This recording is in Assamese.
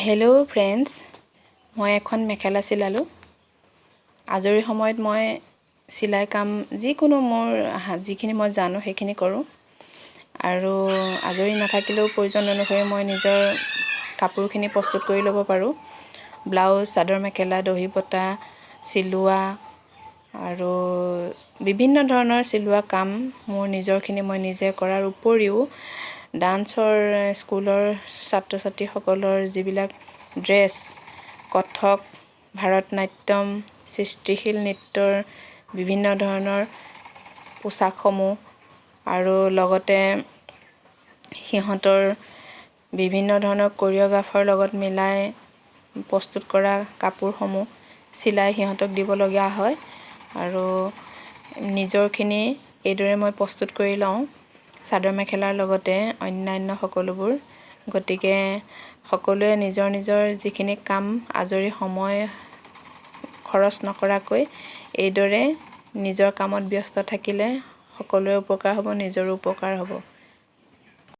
হেল্ল' ফ্ৰেণ্ডছ মই এখন মেখেলা চিলালোঁ। আজৰি সময়ত মই চিলাই কাম যিকোনো মোৰ যিখিনি মই জানো সেইখিনি কৰোঁ। আৰু আজৰি নাথাকিলেও প্ৰয়োজন অনুসৰি মই নিজৰ কাপোৰখিনি প্ৰস্তুত কৰি ল'ব পাৰোঁ। ব্লাউজ চাদৰ মেখেলা দহি বটা চিলোৱা আৰু বিভিন্ন ধৰণৰ চিলোৱা কাম মোৰ নিজৰখিনি মই নিজে কৰাৰ উপৰিও ডান্সৰ স্কুলৰ ছাত্ৰ ছাত্ৰীসকলৰ যিবিলাক ড্ৰেছ কথক ভাৰত নাট্যম সৃষ্টিশীল নৃত্যৰ বিভিন্ন ধৰণৰ পোচাকসমূহ আৰু লগতে সিহঁতৰ বিভিন্ন ধৰণৰ কৰিঅ'গ্ৰাফাৰ লগত মিলাই প্ৰস্তুত কৰা কাপোৰসমূহ চিলাই সিহঁতক দিবলগীয়া হয়। আৰু নিজৰখিনি এইদৰে মই প্ৰস্তুত কৰি লওঁ। চাদৰ মেখেলাৰ লগতে অন্যান্য সকলোবোৰ। গতিকে সকলোৱে নিজৰ নিজৰ যিখিনি কাম আজৰি সময় খৰচ নকৰাকৈ এইদৰে নিজৰ কামত ব্যস্ত থাকিলে সকলোৰে উপকাৰ হ'ব নিজৰো উপকাৰ হ'ব।